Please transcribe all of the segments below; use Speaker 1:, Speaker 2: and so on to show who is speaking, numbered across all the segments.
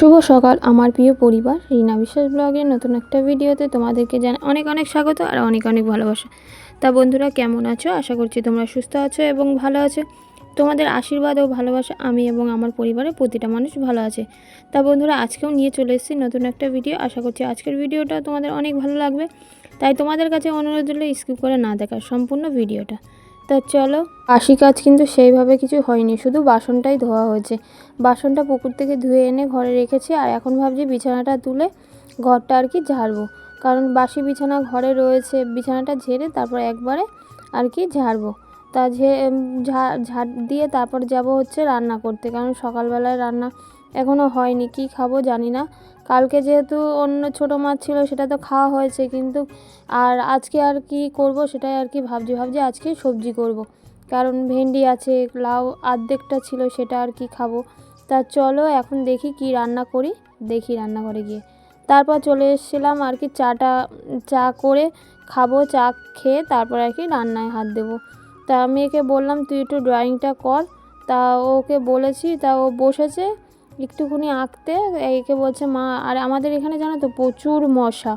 Speaker 1: শুভ সকাল, আমার প্রিয় পরিবার। রিনা বিশ্বাস ব্লগের নতুন একটা ভিডিওতে তোমাদেরকে জানাই অনেক অনেক স্বাগত আর অনেক অনেক ভালোবাসা। তা বন্ধুরা, কেমন আছো? আশা করছি তোমরা সুস্থ আছো এবং ভালো আছো। তোমাদের আশীর্বাদ ও ভালোবাসা আমি এবং আমার পরিবারের প্রতিটা মানুষ ভালো আছে। তা বন্ধুরা, আজকেও নিয়ে চলে এসেছি নতুন একটা ভিডিও। আশা করছি আজকের ভিডিওটা তোমাদের অনেক ভালো লাগবে। তাই তোমাদের কাছে অনুরোধ হলো স্কিপ করে না দেখা সম্পূর্ণ ভিডিওটা। তা চলো। বাসি কাজ কিন্তু সেইভাবে কিছু হয়নি, শুধু বাসনটাই ধোয়া হয়েছে। বাসনটা পুকুর থেকে ধুয়ে এনে ঘরে রেখেছি আর এখন ভাবছি বিছানাটা তুলে ঘরটা আর কি ঝাড়বো। কারণ বাসি বিছানা ঘরে রয়েছে, বিছানাটা ঝেড়ে তারপর একবারে আর কি ঝাড়বো। তা ঝাড় দিয়ে তারপর যাব হচ্ছে রান্না করতে। কারণ সকালবেলায় রান্না এখনও হয়নি, কি খাব জানি না। কালকে যেহেতু অন্য ছোটো মাছ ছিল, সেটা তো খাওয়া হয়েছে, কিন্তু আর আজকে আর কি করব সেটাই আর কি ভাবছি ভাবছি আজকে সবজি করব। কারণ ভেন্ডি আছে, লাউ আর্ধেকটা ছিল, সেটা আর কি খাব। তা চলো এখন দেখি কি রান্না করি, দেখি রান্নাঘরে গিয়ে। তারপর চলে এসেছিলাম আর কি চাটা, চা করে খাব, চা খেয়ে তারপর আর কি রান্নায় হাত দেবো। তা মেয়েকে বললাম, তুই একটু ড্রয়িংটা কর। তা ওকে বলেছি, তা ও বসেছে একটুখানি আঁকতে, একে বলছে, মা, আর আমাদের এখানে জানো তো প্রচুর মশা।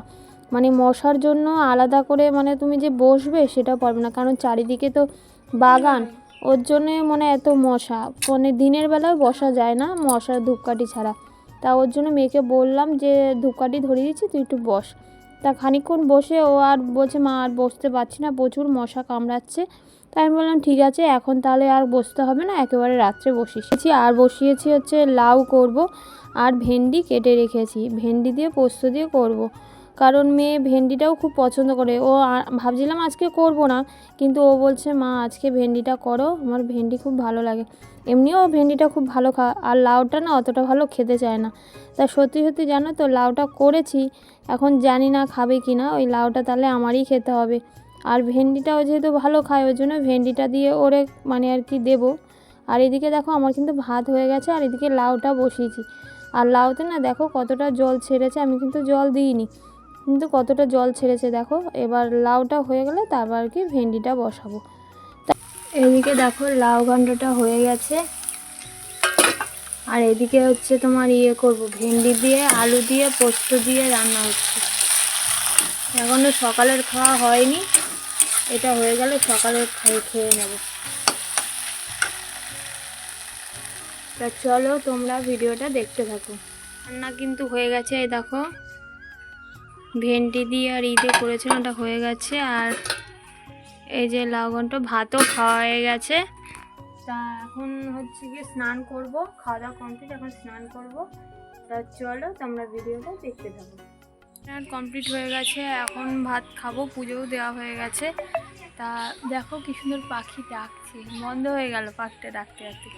Speaker 1: মানে মশার জন্য আলাদা করে মানে তুমি যে বসবে সেটা পারবে না। কারণ চারিদিকে তো বাগান। ওর জন্যে মানে এত মশা। মানে দিনের বেলায় বসা যায় না মশার ধূপকাঠি ছাড়া। তা ওর জন্য মেয়েকে বললাম যে, ধূপকাঠি ধরিয়ে দিচ্ছি, তুই একটু বস। তা খানিকক্ষণ বসে ও আর বলছে, মা, আর বসতে পারছি না। প্রচুর মশা কামড়াচ্ছে। তাই আমি বললাম, ঠিক আছে, এখন তাহলে আর বসতে হবে না, একেবারে রাত্রে বসিয়েছি, আর বসিয়েছি হচ্ছে লাউ করব আর ভেন্ডি কেটে রেখেছি। ভেন্ডি দিয়ে পোস্ত দিয়ে করব। কারণ মেয়ে ভেন্ডিটাও খুব পছন্দ করে। ও ভাবছিলাম আজকে করব না, কিন্তু ও বলছে, মা, আজকে ভেন্ডিটা করো, আমার ভেন্ডি খুব ভালো লাগে। এমনিও ভেন্ডিটা খুব ভালো খা, আর লাউটা না অতটা ভালো খেতে চায় না। তা সত্যি সত্যি জানো তো, লাউটা করেছি, এখন জানি না খাবে কি না ওই লাউটা তাহলে আমারই খেতে হবে। আর ভেন্ডিটাও যেহেতু ভালো খায়, ওই জন্য ভেন্ডিটা দিয়ে ওরে মানে আর কি দেবো। আর এদিকে দেখো আমার কিন্তু ভাত হয়ে গেছে, আর এদিকে লাউটা বসিয়েছি। আর লাউতে না দেখো কতটা জল ছেড়েছে, আমি কিন্তু জল দিইনি। কিন্তু কতটা জল ছেড়েছে দেখো, এবার লাউটা হয়ে গেলে তারপর আর কি ভেন্ডিটা বসাবো। এদিকে দেখো লাউ ঘন্টটা হয়ে গেছে। আর এদিকে হচ্ছে তোমার ইয়ে করব, ভেন্ডি দিয়ে, আলু দিয়ে, পোস্ত দিয়ে রান্না হচ্ছে। এখনও সকালের খাওয়া হয়নি। এটা হয়ে গেলে সকালে খেয়ে নেব। তা চলো তোমরা ভিডিওটা দেখতে থাকো। রান্না কিন্তু হয়ে গেছে, এই দেখো। ভেন্ডি দিয়ে আর ঈদে করেছিলাম ওটা হয়ে গেছে। আর এই যে লাউগন্ট ভাতও খাওয়া হয়ে গেছে। তা এখন হচ্ছে গিয়ে স্নান করব, খাওয়া দাওয়া কমপ্লিট, এখন স্নান করব। তা চলো তোমরা ভিডিওটা দেখতে থাকো। স্নান কমপ্লিট হয়ে গেছে। এখন ভাত খাব, পুজোও দেওয়া হয়ে গেছে। তা দেখো কি সুন্দর পাখি ডাকছে। বন্ধ হয়ে গেল পাখিটা ডাকতে ডাকতে।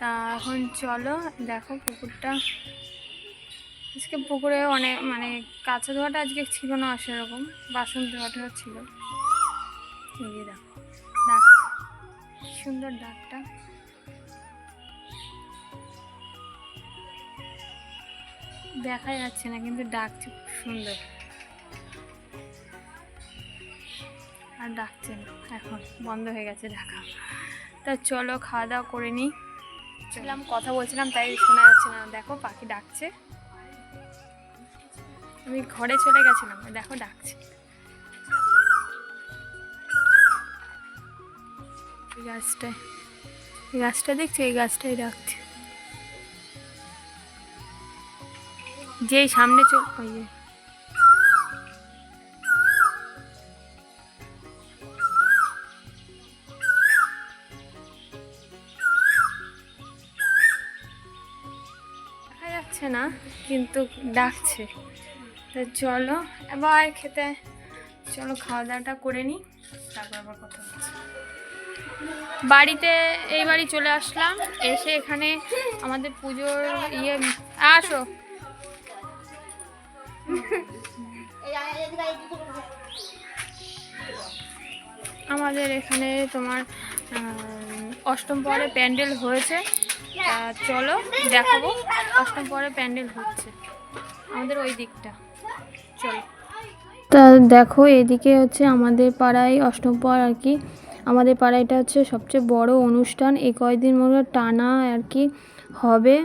Speaker 1: তা এখন চলো, দেখো পুকুরটা। আজকে পুকুরে অনেক মানে কাঁচা ধোয়াটা আজকে ছিল না সেরকম, বাসন ধোয়াটা ছিল। দেখো ডাক সুন্দর ডাকটা। দেখা যাচ্ছে না, কিন্তু ডাকছে খুব সুন্দর। আর ডাকছে না, এখন বন্ধ হয়ে গেছে ডাকা তা চলো খাওয়া দাওয়া করে নিই ছিলাম, কথা বলছিলাম, তাই শোনা যাচ্ছে না। দেখো, পাখি ডাকছে। আমি ঘরে চলে গেছিলাম, দেখো ডাকছে। গাছটায়, এই গাছটা দেখছি? এই গাছটাই ডাকছে। যেই সামনে চল ওই যে। যাচ্ছে না, কিন্তু ডাকছে। তো চলো, এবার খেতে। চলো খাওয়া দাওয়াটা করে নিই তারপর আবার কথা হচ্ছে। বাড়িতে এই বাড়ি চলে আসলাম, এসে এখানে আমাদের পুজোর ইয়ে আসো। আমাদের এখানে তোমার অষ্টম পরে প্যান্ডেল হয়েছে। চলো, দেখাবো। অষ্টম পরে প্যান্ডেল হচ্ছে। আমাদের ওই দিকটা। চলো। তা দেখো, এদিকে হচ্ছে আমাদের পাড়ায় অষ্টম পর আর কি, আমাদের পাড়ায় এটা হচ্ছে সবচেয়ে বড় অনুষ্ঠান। এই কয়েকদিন মনে টানা আর কি হবে।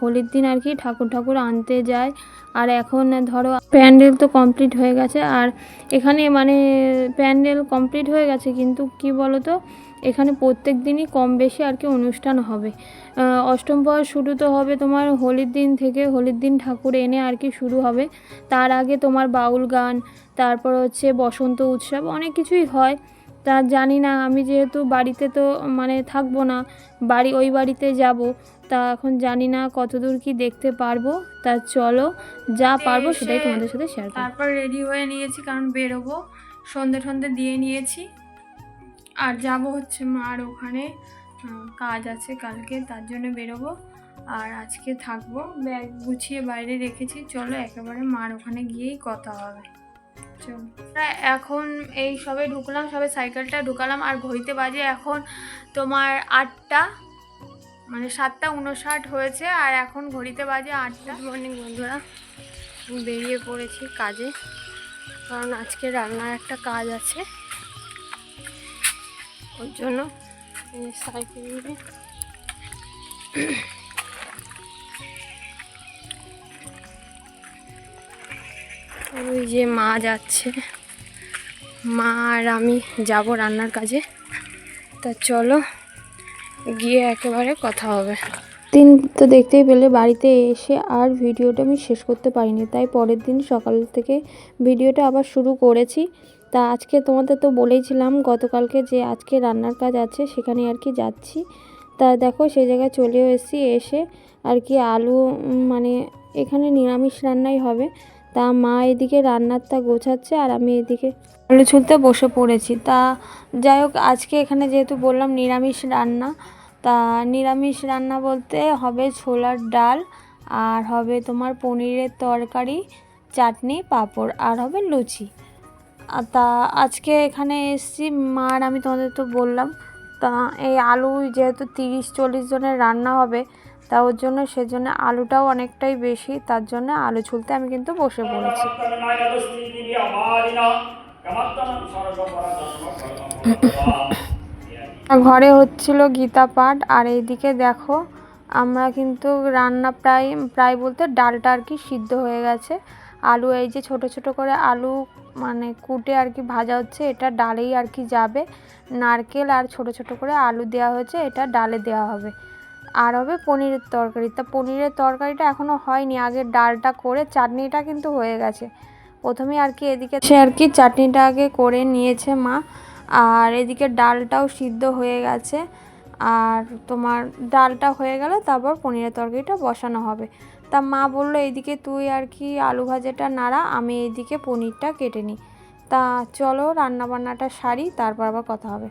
Speaker 1: হোলির দিন আর কি ঠাকুর ঠাকুর আনতে যায়। আর এখন ধরো প্যান্ডেল তো কমপ্লিট হয়ে গেছে। আর এখানে মানে প্যান্ডেল কমপ্লিট হয়ে গেছে কিন্তু কি বলো তো এখানে প্রত্যেক দিনই কম বেশি আর কি অনুষ্ঠান হবে। অষ্টম প্রহর শুরু তো হবে তোমার হোলির দিন থেকে। হোলির দিন ঠাকুর এনে আর কি শুরু হবে। তার আগে তোমার বাউল গান, তারপর হচ্ছে বসন্ত উৎসব, অনেক কিছুই হয়। তা জানি না আমি যেহেতু বাড়িতে তো মানে থাকব না বাড়ি ওই বাড়িতে যাব। তা এখন জানি না কতদূর কি দেখতে পারব। তা চলো যা পারব সেটাই তোমাদের সাথে শেয়ার
Speaker 2: তারপর রেডি হয়ে নিয়েছি কারণ বেরোবো। সন্ধে টন্ধে দিয়ে নিয়েছি। আর যাব হচ্ছে মার ওখানে কাজ আছে কালকে তার জন্য বেরোবো। আর আজকে থাকব ব্যাগ গুছিয়ে বাইরে রেখেছি। চলো একেবারে মার ওখানে গিয়েই কথা হবে। এখন এই সবে ঢুকলাম, সবে সাইকেলটা ঢুকালাম আর ঘড়িতে বাজে এখন তোমার আটটা মানে সাতটা উনষাট হয়েছে আর এখন ঘড়িতে বাজে আটটা। মর্নিং বন্ধুরা। বেরিয়ে পড়েছি কাজে, কারণ আজকে রান্নার একটা কাজ আছে। ওর জন্য সাইকেল নিয়ে ওই যে মা যাচ্ছে। মা আর আমি যাব রান্নার কাজে। তা চলো, গিয়ে একেবারে কথা হবে।
Speaker 1: দিন তো দেখতেই পেলে বাড়িতে এসে আর ভিডিওটা আমি শেষ করতে পারিনি। তাই পরের দিন সকাল থেকে ভিডিওটা আবার শুরু করেছি। তা আজকে তোমাদের তো বলেইছিলাম গতকালকে যে আজকে রান্নার কাজ আছে সেখানে আর কি যাচ্ছি। তা দেখো সেই জায়গায় চলেও এসেছি এসে আর কি আলু মানে এখানে নিরামিষ রান্নাই হবে। তা মা এদিকে রান্নারটা গোছাচ্ছে আর আমি এদিকে আলু ছুলতে বসে পড়েছি। তা যাই হোক, আজকে এখানে যেহেতু বললাম নিরামিষ রান্না, তা নিরামিষ রান্না বলতে হবে ছোলার ডাল, আর হবে তোমার পনিরের তরকারি, চাটনি, পাঁপড়, আর হবে লুচি। তা আজকে এখানে এসছি, মা আর আমি তোমাদের তো বললাম, তা এই আলু যেহেতু তিরিশ চল্লিশ জনের রান্না হবে তা ওর জন্য, সেজন্য আলুটাও অনেকটাই বেশি, তার জন্য আলু ছুলতে আমি কিন্তু বসে পড়েছি। ঘরে হচ্ছিল গীতা পাঠ, আর এইদিকে দেখো, আমরা কিন্তু রান্না প্রায় প্রায় বলতে ডালটা আর কি সিদ্ধ হয়ে গেছে। আলু এই যে ছোট ছোট করে আলু মানে কুটে আর কি ভাজা হচ্ছে, এটা ডালেই আর কি যাবে। নারকেল আর ছোট ছোট করে আলু দেওয়া হয়েছে, এটা ডালে দেওয়া হবে। আর হবে পনিরের তরকারি। তা পনিরের তরকারিটা এখনও হয়নি, আগে ডালটা করে চাটনিটা কিন্তু হয়ে গেছে। প্রথমে আর কি এদিকে সে আর কি চাটনিটা আগে করে নিয়েছে মা, আর এদিকে ডালটাও সিদ্ধ হয়ে গেছে। আর তোমার ডালটা হয়ে গেলে তারপর পনিরের তরকারিটা বসানো হবে। তা মা বলল, এইদিকে তুই আর কি আলু ভাজাটা নাড়া, আমি এইদিকে পনিরটা কেটে নিই। তা চলো রান্না বান্নাটা সারি, তারপর আবার কথা হবে।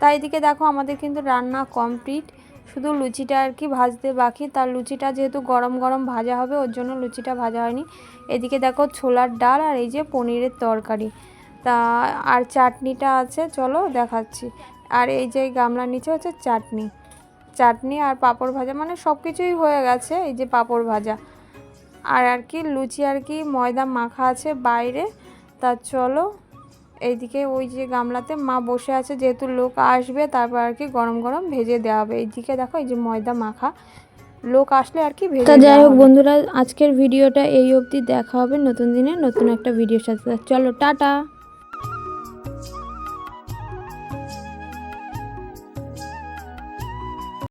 Speaker 1: তা এদিকে দেখো আমাদের কিন্তু রান্না কমপ্লিট। শুধু লুচিটা আর কি ভাজতে বাকি। তার লুচিটা যেহেতু গরম গরম ভাজা হবে, ওর জন্য লুচিটা ভাজা হয়নি। এদিকে দেখো ছোলার ডাল আর এই যে পনিরের তরকারি। তা, আর চাটনিটা আছে, চলো দেখাচ্ছি। আর এই যে গামলার নিচে হচ্ছে চাটনি। চাটনি আর পাঁপড় ভাজা মানে সব কিছুই হয়ে গেছে, এই যে পাঁপড় ভাজা। আর আর কি লুচি আর কি ময়দা মাখা আছে বাইরে। তা চলো এইদিকে ওই যে গামলাতে মা বসে আছে যেহেতু লোক আসবে তারপর আর কি গরম গরম ভেজে দেওয়া হবে। এইদিকে দেখো এই যে ময়দা মাখা লোক আসলে আর কি ভেজে
Speaker 3: তা যাই হোক বন্ধুরা আজকের ভিডিওটা এই অবধি দেখা হবে নতুন দিনে নতুন একটা ভিডিওর সাথে। চলো টাটা!